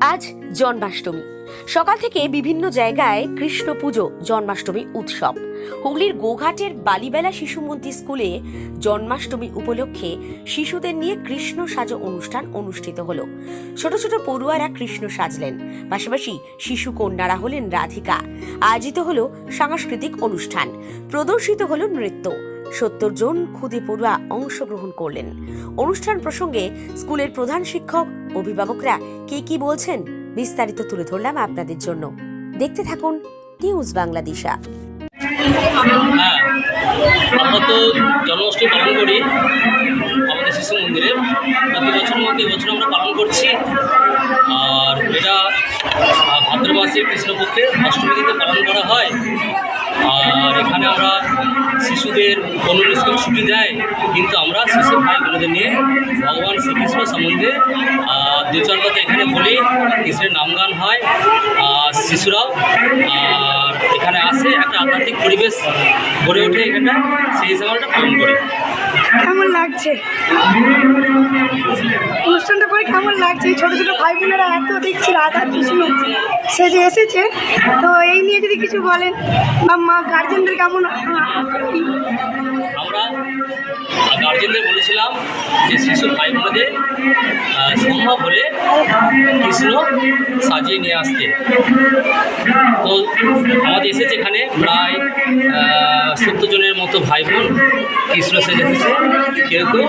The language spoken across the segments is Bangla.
আজ জন্মাষ্টমী। সকাল থেকে বিভিন্ন জায়গায় কৃষ্ণ পুজো, জন্মাষ্টমী উৎসব। হুগলির গোঘাটের বালিবেলা শিশু মন্দির স্কুলে জন্মাষ্টমী উপলক্ষে শিশুদের নিয়ে কৃষ্ণ সাজো অনুষ্ঠান অনুষ্ঠিত হলো। ছোট ছোট পড়ুয়ারা কৃষ্ণ সাজলেন। পাশাপাশি শিশু কন্যারা হলেন রাধিকা। আয়োজিত হলো সাংস্কৃতিক অনুষ্ঠান। প্রদর্শিত হলো নৃত্য। সত্তর জন খুদে পড়ুয়া অংশগ্রহণ করলেন। অনুষ্ঠান প্রসঙ্গে স্কুলের প্রধান শিক্ষক, অভিভাবকরা কে কি বলছেন বিস্তারিত তুলে ধরলাম আপনাদের জন্য। দেখতে থাকুন নিউজ বাংলাদেশা হ্যাঁ আমরা তো জন্মাষ্টমী পালন করি। আমাদের শিশু মন্দিরে। প্রতি বছর মতো এবছর আমরা পালন করছি। আর এটা ভাদ্র মাসের কৃষ্ণপক্ষে অষ্টমী তিথিতে পালন করা হয়। আর এখানে আমরা শিশুদের কোনো স্কুল ছুটি দেয়, কিন্তু আমরা শিশু ভাই নিয়ে ভগবান শ্রীকৃষ্ণ সম্বন্ধে দু চার কথা এখানে বলি। কৃষ্ণের নামগান হয় আর শিশুরাও এখানে আসে একটা আধ্যাত্মিক পরিবেশ গড়ে ওঠে এখানে সেই হিসাবে আমরা পালন করি। কেমন লাগছে? অনুষ্ঠানটা করে কেমন লাগছে? ছোটো ছোটো ভাই বোনেরা এত দেখছি, রাধা কৃষ্ণ, সে যে এসেছে, তো এই নিয়ে যদি কিছু বলেন, বা মা গার্জেনদের আমরা গার্জেনদের বলেছিলাম যে শিশু ভাই বোনদের সম্ভব হলে কৃষ্ণ সাজিয়ে নিয়ে আসতে। তো আমাদের এসেছে এখানে প্রায় সত্তর জনের মতো ভাই বোন কৃষ্ণ সেজে এসেছে কেউ কেউ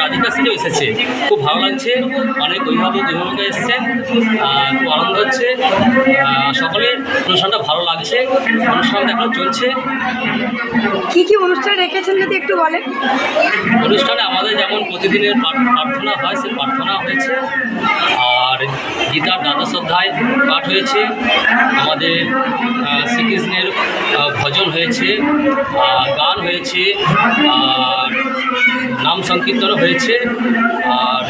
রাধিকা সেজেও এসেছে খুব ভালো লাগছে। অনেক অভিভাবক অভিভাবক এসছেন খুব আনন্দ হচ্ছে। সকলের অনুষ্ঠানটা ভালো লাগছে। অনুষ্ঠান এখন চলছে। কি কি অনুষ্ঠান রেখেছেন যদি একটু বলেন? অনুষ্ঠানে আমাদের যেমন প্রতিদিনের প্রার্থনা হয় সেই প্রার্থনা হয়েছে। গীতার দ্বাদশ অধ্যায় পাঠ হয়েছে। আমাদের শ্রীকৃষ্ণের ভজন হয়েছে গান হয়েছে আর নাম সংকীর্তন হয়েছে। আর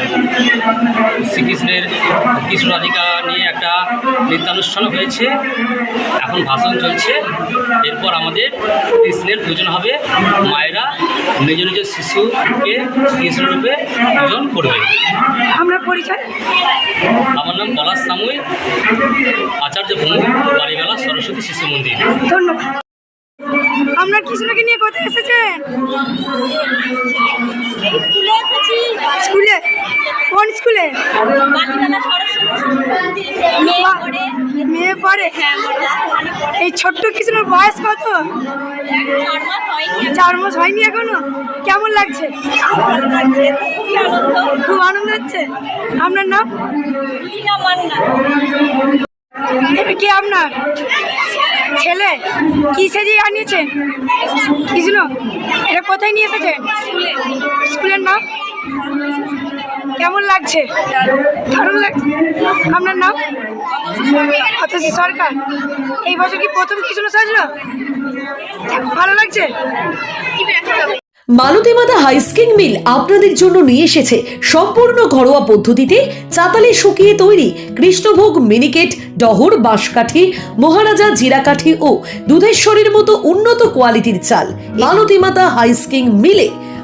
শ্রীকৃষ্ণের কৃষ্ণ রাধিকা নিয়ে একটা নৃত্যানুষ্ঠান হয়েছে এখন ভাষণ চলছে। এরপর আমাদের কৃষ্ণের পূজন হবে মায়েরা নিজ নিজ শিশুকে কৃষ্ণরূপে পূজন করবে। আমরা পরিচয়? আমার নাম পলাশ সামুই আচার্য ভূমি বাড়িবেলা সরস্বতী শিশু মন্দির। ধন্যবাদ। আপনার কৃষ্ণকে নিয়ে কোথায় এসেছেন? স্কুলে এসেছি। স্কুলে? কোন স্কুলে? পড়ে এই ছোট্ট কৃষ্ণর বয়স কত? চার মাস হয়নি এখনও? কেমন লাগছে? খুব আনন্দ হচ্ছে? আপনার নাম? এটা কি আপনার? ছেলে? কি সেজে আনিয়েছেন কৃষ্ণ এটা কোথায় নিয়ে এসেছেন স্কুলের নাম? কেমন লাগছে? দারুণ লাগছে। আপনার নাম? অতসী সরকার, এই বছর কি প্রথম কৃষ্ণ সাজলো? ভালো লাগছে? হাইস্কিং মিল আপনাদের জন্য নিয়ে এসেছে সম্পূর্ণ ঘরোয়া পদ্ধতিতে চাতালে শুকিয়ে তৈরি কৃষ্ণভোগ মিনিকেট, ডহর, বাঁশকাঠি, মহারাজা জিরাকাঠি ও দুধেশ্বরীর মতো উন্নত কোয়ালিটির চাল। মালতীমাতা হাইস্কিং মিলে